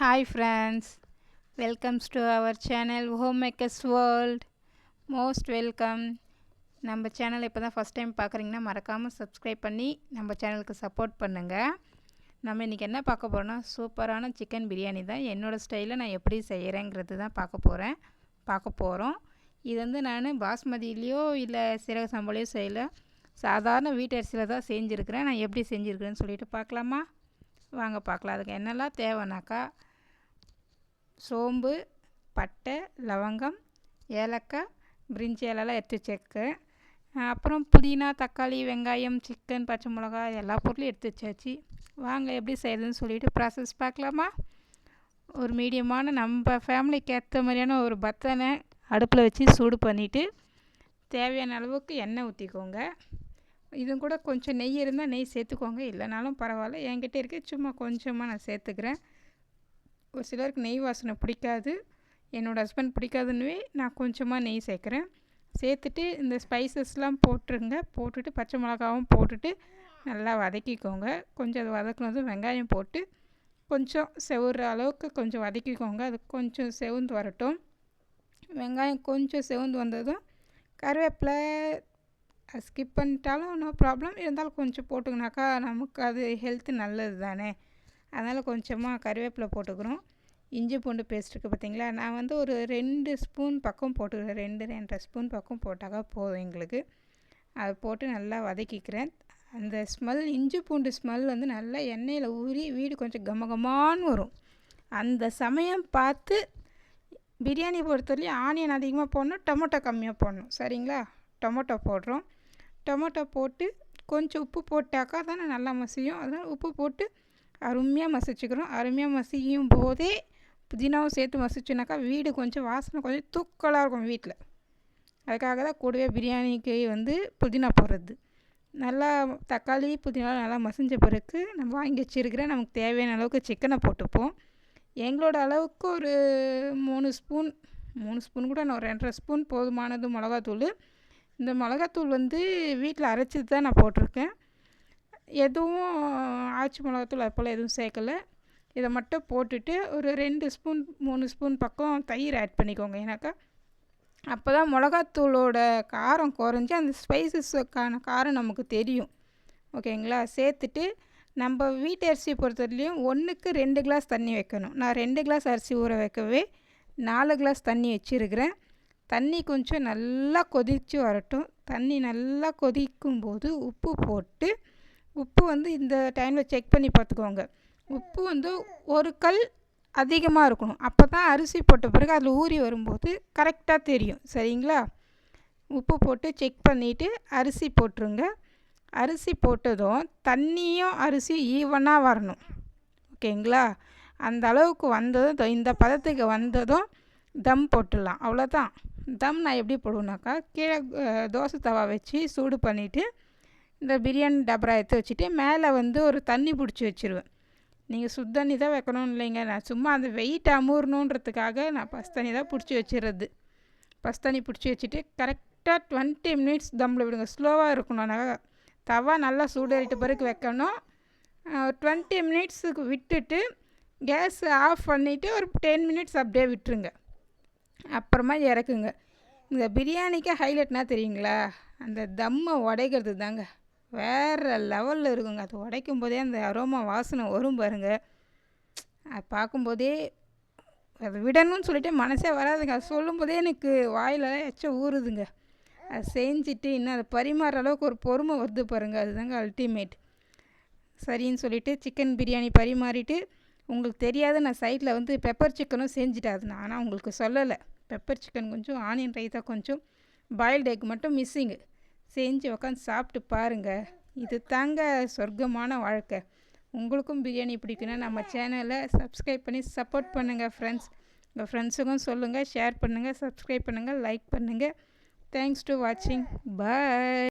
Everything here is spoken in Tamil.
Hi friends welcomes to our channel home makers world most welcome நம்ம சேனல் இப்போ தான் ஃபஸ்ட் டைம் பார்க்குறீங்கன்னா மறக்காமல் சப்ஸ்கிரைப் பண்ணி நம்ம சேனலுக்கு சப்போர்ட் பண்ணுங்கள் நம்ம இன்றைக்கி என்ன பார்க்க போகிறோன்னா சூப்பரான சிக்கன் பிரியாணி தான். என்னோடய ஸ்டைலில் நான் எப்படி செய்கிறேங்கிறது தான் பார்க்க போகிறேன் பார்க்க போகிறோம் இது வந்து நான் பாஸ்மதியிலையோ இல்லை சீரக சம்பளையோ செய்யலை. சாதாரண வீட்டு அரிசியில் தான் செஞ்சுருக்கிறேன். நான் எப்படி செஞ்சுருக்கிறேன்னு சொல்லிட்டு பார்க்கலாமா? வாங்க பார்க்கலாம். அதுக்கு என்னெல்லாம் தேவைனாக்கா சோம்பு பட்டை லவங்கம் ஏலக்காய் பிரிஞ்சி இலலாம் எடுத்து வச்சுருக்கேன் அப்புறம் புதினா தக்காளி வெங்காயம் சிக்கன் பச்சை மிளகா எல்லா பொருளும் எடுத்து வச்சாச்சு. வாங்க எப்படி செய்யுதுன்னு சொல்லிவிட்டு ப்ராசஸ் பார்க்கலாமா? ஒரு மீடியமான நம்ம ஃபேமிலிக்கு ஏற்ற மாதிரியான ஒரு பத்தனை அடுப்பில் வச்சு சூடு பண்ணிவிட்டு தேவையான அளவுக்கு எண்ணெய் ஊற்றிக்கோங்க இதுவும் கூட கொஞ்சம் நெய் இருந்தால் நெய் சேர்த்துக்கோங்க. இல்லைனாலும் பரவாயில்ல. என்கிட்ட இருக்க. சும்மா கொஞ்சமாக நான் சேர்த்துக்கிறேன். ஒரு சிலருக்கு நெய் வாசனை பிடிக்காது. என்னோடய ஹஸ்பண்ட் பிடிக்காதுன்னு நான் கொஞ்சமாக நெய் சேர்க்குறேன். சேர்த்துட்டு இந்த ஸ்பைசஸ்லாம் போட்டுருங்க. போட்டுட்டு பச்சை மிளகாவும் போட்டுட்டு நல்லா வதக்கிக்கோங்க. கொஞ்சம் அது வதக்குனதும் வெங்காயம் போட்டு கொஞ்சம் செவுற அளவுக்கு கொஞ்சம் வதக்கிக்கோங்க. அது கொஞ்சம் செவுந்து வரட்டும். வெங்காயம் கொஞ்சம் செவுந்து வந்ததும் கருவேப்பிலை ஸ்கிப் பண்ணிட்டாலும் நோ ப்ராப்ளம் இருந்தாலும் கொஞ்சம் போட்டுக்கினாக்கா நமக்கு அது ஹெல்த்து நல்லது தானே அதனால் கொஞ்சமாக கருவேப்பிலை போட்டுக்கிறோம். இஞ்சி பூண்டு பேஸ்ட் இருக்குது பார்த்தீங்களா நான் வந்து ஒரு ரெண்டு ஸ்பூன் பக்கம் போட்டுக்கிறேன். ரெண்டு ரெண்டரை ஸ்பூன் பக்கம் போட்டாக்கா போதும் எங்களுக்கு. அதை போட்டு நல்லா வதக்கிக்கிறேன். அந்த ஸ்மெல் இஞ்சி பூண்டு ஸ்மெல் வந்து நல்லா எண்ணெயில் ஊறி வீடு கொஞ்சம் கமகமான்னு வரும். அந்த சமயம் பார்த்து பிரியாணி பொறுத்தவரையும் ஆனியன் அதிகமாக போடணும் டொமேட்டோ கம்மியாக போடணும். சரிங்களா? டொமேட்டோ போடுறோம். டொமேட்டோ போட்டு கொஞ்சம் உப்பு போட்டாக்கா தானே நல்லா மசியும். அதனால் உப்பு போட்டு அருமையாக மசிச்சுக்கிறோம். அருமையாக மசியும் போதே புதினாவும் சேர்த்து மசிச்சுனாக்கா வீடு கொஞ்சம் வாசனை கொஞ்சம் தூக்கலாக இருக்கும் வீட்டில் அதுக்காக தான் கூடவே பிரியாணிக்கு வந்து புதினா போடுறது. நல்லா தக்காளி புதினா நல்லா மசிஞ்ச பிறகு நம்ம வாங்கி வச்சுருக்கிறேன் நமக்கு தேவையான அளவுக்கு சிக்கனை போட்டுப்போம். எங்களோட அளவுக்கு ஒரு மூணு ஸ்பூன் மூணு ஸ்பூன் கூட நான் ஒரு ரெண்டரை ஸ்பூன் போதுமானது மிளகாத்தூள். இந்த மிளகாத்தூள் வந்து வீட்டில் அரைச்சி தான் நான் போட்டிருக்கேன். எதுவும் ஆச்சி மிளகாத்தூள் அது போல் எதுவும் சேர்க்கலை. இதை மட்டும் போட்டுட்டு ஒரு ரெண்டு ஸ்பூன் மூணு ஸ்பூன் பக்கம் தயிர் ஆட் பண்ணிக்கோங்க. ஏன்னாக்கா அப்போ தான் மிளகாத்தூளோட காரம் குறைஞ்சி அந்த ஸ்பைசஸுக்கான காரம் நமக்கு தெரியும். ஓகேங்களா? சேர்த்துட்டு நம்ம வீட்டு அரிசி பொறுத்தவரையிலையும் ஒன்றுக்கு ரெண்டு கிளாஸ் தண்ணி வைக்கணும். நான் ரெண்டு கிளாஸ் அரிசி ஊற வைக்கவே நாலு கிளாஸ் தண்ணி வச்சுருக்கிறேன். தண்ணி கொஞ்சம் நல்லா கொதித்து வரட்டும். தண்ணி நல்லா கொதிக்கும் போது உப்பு போட்டு உப்பு வந்து இந்த டைமில் செக் பண்ணி பார்த்துக்கோங்க. உப்பு வந்து ஒரு கல் அதிகமாக இருக்கணும். அப்போ தான் அரிசி போட்ட பிறகு அதில் ஊறி வரும்போது கரெக்டாக தெரியும். சரிங்களா? உப்பு போட்டு செக் பண்ணிவிட்டு அரிசி போட்டுருங்க. அரிசி போட்டதும் தண்ணியும் அரிசி ஈவனாக வரணும். ஓகேங்களா? அந்த அளவுக்கு வந்ததும் இந்த பதத்துக்கு வந்ததும் தம் போட்டுடலாம். அவ்வளோதான் தம் நான் எப்படி போடுவேனாக்கா? கீழே தோசை தவா வச்சு சூடு பண்ணிவிட்டு இந்த பிரியாணி டபரா எடுத்து வச்சுட்டு மேலே வந்து ஒரு தண்ணி பிடிச்சி வச்சுருவேன். நீங்கள் சுடு தண்ணி தான் வைக்கணும்னு இல்லைங்க. நான் சும்மா அந்த வெயிட் அமுறணுன்றதுக்காக நான் பஸ் தண்ணி தான் பிடிச்சி வச்சிடுறது பஸ் தண்ணி பிடிச்சி வச்சுட்டு கரெக்டாக டுவெண்ட்டி மினிட்ஸ் தம்மில் விடுங்க. ஸ்லோவாக இருக்கணும்னாக்கா தவா நல்லா சூடேறிட்டு பிறகு வைக்கணும். டுவெண்ட்டி மினிட்ஸுக்கு விட்டுட்டு கேஸ் ஆஃப் பண்ணிவிட்டு ஒரு டென் மினிட்ஸ் அப்படியே விட்டுருங்க. அப்புறமா இறக்குங்க. இந்த பிரியாணிக்கு ஹைலைட்னா தெரியுங்களா? அந்த தம்மை உடைக்கிறது தாங்க. வேறு லெவலில் இருக்குங்க. அது உடைக்கும் போதே அந்த அரோமா வாசனை வரும் பாருங்க. அது பார்க்கும்போதே அதை விடணும்னு சொல்லிட்டு மனசே வராதுங்க. அது சொல்லும்போதே எனக்கு வாயிலெல்லாம் எச்ச ஊறுதுங்க. அதை செஞ்சுட்டு இன்னும் அதை பரிமாற அளவுக்கு ஒரு பொறுமை வருது பாருங்கள் அதுதாங்க அல்டிமேட் சரின்னு சொல்லிவிட்டு சிக்கன் பிரியாணி பரிமாறிட்டு உங்களுக்கு தெரியாத நான் சைடில் வந்து பெப்பர் சிக்கனும் செஞ்சுட்டேன். அது நான் ஆனால் உங்களுக்கு சொல்லலை. பெப்பர் சிக்கன் கொஞ்சம் ஆனியன் ரைத்தா கொஞ்சம் பாயில்டு எக் மட்டும் மிஸ்ஸிங்கு செஞ்சு உக்காந்து சாப்பிட்டு பாருங்கள் இது தாங்க சொர்க்கமான வாழ்க்கை. உங்களுக்கும் பிரியாணி பிடிக்குன்னா நம்ம சேனலை சப்ஸ்கிரைப் பண்ணி சப்போர்ட் பண்ணுங்கள் ஃப்ரெண்ட்ஸ் உங்கள் ஃப்ரெண்ட்ஸுக்கும் சொல்லுங்கள் ஷேர் பண்ணுங்கள் சப்ஸ்கிரைப் பண்ணுங்கள் லைக் பண்ணுங்கள் தேங்க்ஸ் டு வாட்சிங் பாய்